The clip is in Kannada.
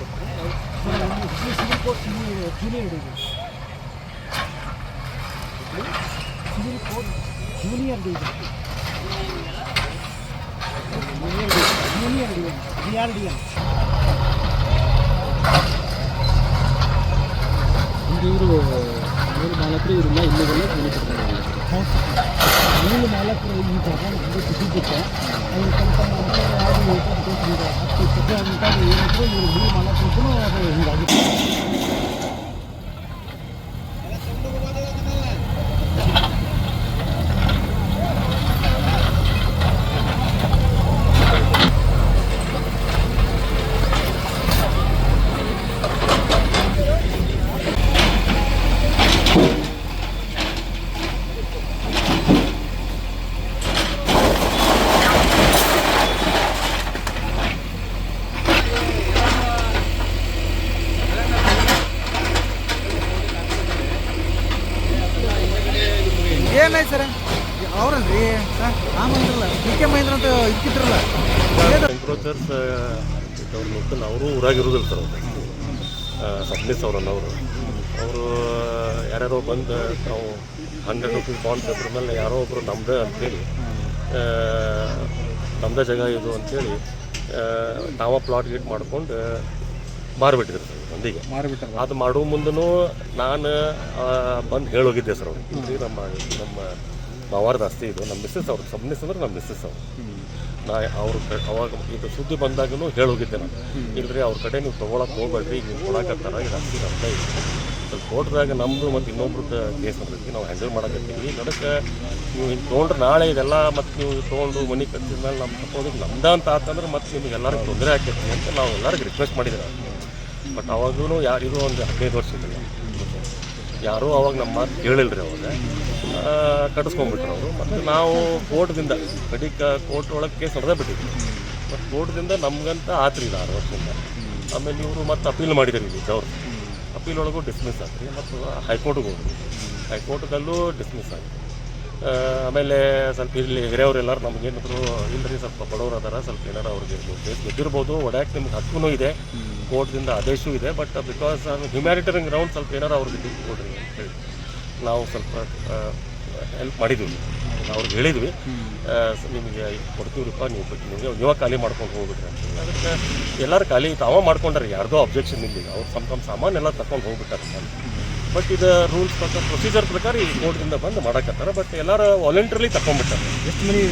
ಸಿವಿಲ್ ಕೋರ್ಟ್ ಜೂನಿಯರ್ ಹಿಡಿದು civil court junior D junior D D R D N ಇವರು ಮೂರು ಮಾಲಕರು ಇವರೆಲ್ಲ ಇಲ್ಲಿಗೆಲ್ಲ ಕೂಲಿ ಕೊಡ್ತಾರೆ ಮೂಲ ಮಾಲಕರು ಈ ಜಾಗ ನಮಗೆ ಸಿಕ್ಕಿದ್ದಕ್ಕೆ ಅವ್ರ ಇವರು ಮೂಲ ಹಿಂಗಾಗಿತ್ತು ಏನಾಯ್ತು ಸರ್? ಅವ್ರಲ್ರಿ? ಆ ಮಹೇಂದ್ರಲ್ಲ ಡಿ ಕೆ ಮಹೇಂದ್ರ ಅಂತ ಇಕ್ಕಿದ್ರಲ್ಲ. ಅವ್ರ ಅವರು ಊರಾಗಿರೋದಿಲ್ಲ ಸರ್ ಅವರು. ಸಬ್ನಿಸ್ ಅವ್ರನ್ನ ಅವರು. ಅವರು ಯಾರ್ಯಾರೋ ಬಂದು ನಾವು ಹಂಡ್ರೆಡ್ ರುಪೀಸ್ ಬಾಂಡ್ ಪೇಪರ್ ಮೇಲೆ ಯಾರೋ ಒಬ್ಬರು ನಮ್ಮದೇ ಅಂತೇಳಿ ನಮ್ಮದೇ ಜಾಗ ಇದು ಅಂಥೇಳಿ ನಾವ ಪ್ಲಾಟ್ ಗೀಟ್ ಮಾಡ್ಕೊಂಡು ಮಾರಿಬಿಟ್ಟಿದ್ರು ಸರ್ ಮಂದಿಗೆ ಮಾರಿಬಿಟ್ಟಾರ ಅದು ಮಾಡೋ ಮುಂದೂ ನಾನು ಬಂದು ಹೇಳೋಗಿದ್ದೆ ಸರ್ ಅವ್ರಿಗೆ. ಇಲ್ರಿ ನಮ್ಮ ನಮ್ಮ ಮಾವಾರದ ಆಸ್ತಿ ಇದು. ನಮ್ಮ ಮಿಸ್ಸಸ್ ಅವ್ರು ಸಬ್ನಿಸ್ ಅಂದ್ರೆ ನಮ್ಮ ಮಿಸ್ಸಸ್ ಅವರು. ನಾ ಅವ್ರ ಅವಾಗ ಇದು ಸುದ್ದಿ ಬಂದಾಗೂ ಹೇಳೋಗಿದ್ದೆ ನಾನು. ಇಲ್ರಿ ಅವ್ರ ಕಡೆ ನೀವು ತೊಗೊಳಕ್ಕೆ ಹೋಗ್ಬೇಡ್ರಿ ಈಗ ನೀವು ಕೊಡಕತ್ತಾರ ಇದು ಆಸ್ತಿ ಇದೆ ಸ್ವಲ್ಪ ಕೋರ್ಟ್ದಾಗ ನಮ್ಮದು ಮತ್ತು ಇನ್ನೊಬ್ರದ್ದು ಕೇಸ್ ನಡೆದೈತಿ ನಾವು ಹ್ಯಾಂಡಲ್ ಮಾಡಕತ್ತೀವಿ. ನಡಕ್ಕೆ ನೀವು ಹಿಂಗೆ ತೊಗೊಂಡ್ರೆ ನಾಳೆ ಇದೆಲ್ಲ ಮತ್ತು ನೀವು ತೊಗೊಂಡು ಮನೆ ಕಟ್ಟಿದ ಮೇಲೆ ನಮ್ಮ ತಪ್ಪೋದಕ್ಕೆ ನಮ್ದ ಅಂತ ಆತಂದ್ರೆ ಮತ್ತು ನಿಮ್ಗೆ ಎಲ್ಲರಿಗೂ ತೊಂದರೆ ಆಕೈತಿ ಅಂತ ನಾವು ಎಲ್ಲರಿಗೂ ರಿಕ್ವೆಸ್ಟ್ ಮಾಡಿದ್ರೆ ಬಟ್ ಅವಾಗೂ ಯಾರು ಇದು ಒಂದು ಹದಿನೈದು ವರ್ಷ ಇದ್ದಿಲ್ಲ ಯಾರೂ ಅವಾಗ ನಮ್ಮ ಮಾತು ಕೇಳಿಲ್ರಿ ಅವಾಗ. ಆ, ಕಟ್ಟಿಸ್ಕೊಂಡ್ಬಿಟ್ರು ಅವರು. ಮತ್ತು ನಾವು ಕೋರ್ಟ್ದಿಂದ ಕಡಿಕ ಕೋರ್ಟ್ ಒಳಗೆ ಕೇಸ್ ನಡೆದೇ ಬಿಟ್ಟಿದ್ವಿ. ಬಟ್ ಕೋರ್ಟ್ದಿಂದ ನಮಗಂತ ಆತ್ರಿ ಇದು ಆರು ವರ್ಷದಿಂದ. ಆಮೇಲೆ ಇವರು ಮತ್ತೆ ಅಪೀಲ್ ಮಾಡಿದ್ರು ಇಲ್ಲಿ ಅವರು ಅಪೀಲ್ ಒಳಗೂ ಡಿಸ್ಮಿಸ್ ಆತ್ರಿ. ಮತ್ತು ಹೈಕೋರ್ಟ್ಗೆ ಹೋಗ್ರಿ ಹೈಕೋರ್ಟ್ಗಲ್ಲೂ ಡಿಸ್ಮಿಸ್ ಆಯ್ತು. ಆ, ಆಮೇಲೆ ಸ್ವಲ್ಪ ಇಲ್ಲಿ ನಮ್ಗೆ ಏನಾದರೂ ಇಲ್ಲರಿ ಸ್ವಲ್ಪ ಬಡವರು ಅದಾರ, ಸ್ವಲ್ಪ ಏನಾರ ಅವ್ರಿಗೆ ಕೇಸ್ ಗೊತ್ತಿರ್ಬೋದು ಒಡ್ಯಾಕೆ ನಿಮ್ಗೆ ಹಕ್ಕೂ ಇದೆ, ಕೋರ್ಟ್ದಿಂದ ಆದೇಶವೂ ಇದೆ ಬಟ್ ಬಿಕಾಸ್ ಹ್ಯುಮ್ಯಾನಿಟೇರಿಯನ್ ಗ್ರೌಂಡ್ ಸ್ವಲ್ಪ ಏನಾರ ಅವ್ರಿಗೆ ದುಡ್ಡು ಕೊಡ್ರಿ ಅಂತ ಹೇಳಿ ನಾವು ಸ್ವಲ್ಪ ಹೆಲ್ಪ್ ಮಾಡಿದ್ವಿ ಅವ್ರಿಗೆ ಹೇಳಿದ್ವಿ ನಿಮಗೆ ಕೊಡ್ತೀವ್ರಿಪ್ಪ, ನೀವು ನಿಮಗೆ ನೀವೇ ಖಾಲಿ ಮಾಡ್ಕೊಂಡು ಹೋಗ್ಬಿಟ್ರಿ. ಅದಕ್ಕೆ ಎಲ್ಲರೂ ಖಾಲಿ, ತಾವ ಮಾಡ್ಕೊಂಡ್ರಿ, ಯಾರ್ದೋ ಅಬ್ಜೆಕ್ಷನ್ ಇಲ್ಲ ಅವ್ರು ತಮ್ಮ ತಮ್ಮ ಸಾಮಾನೆಲ್ಲ ತಗೊಂಡು ಹೋಗ್ಬಿಟ್ಟಾರೆ ಬಟ್ ಇದು ರೂಲ್ಸ್ ಪ್ರಕಾರ ಪ್ರೊಸೀಜರ್ ಪ್ರಕಾರ ಈ ಕೋರ್ಟಿಂದ ಬಂದು ಮಾಡಕತ್ತಾರ ಬಟ್ ಎಲ್ಲರೂ ವಾಲಂಟ್ರಿಲಿ ತಕೊಂಡ್ಬಿಟ್ಟಾರೆ. ಎಷ್ಟು ಮನಿ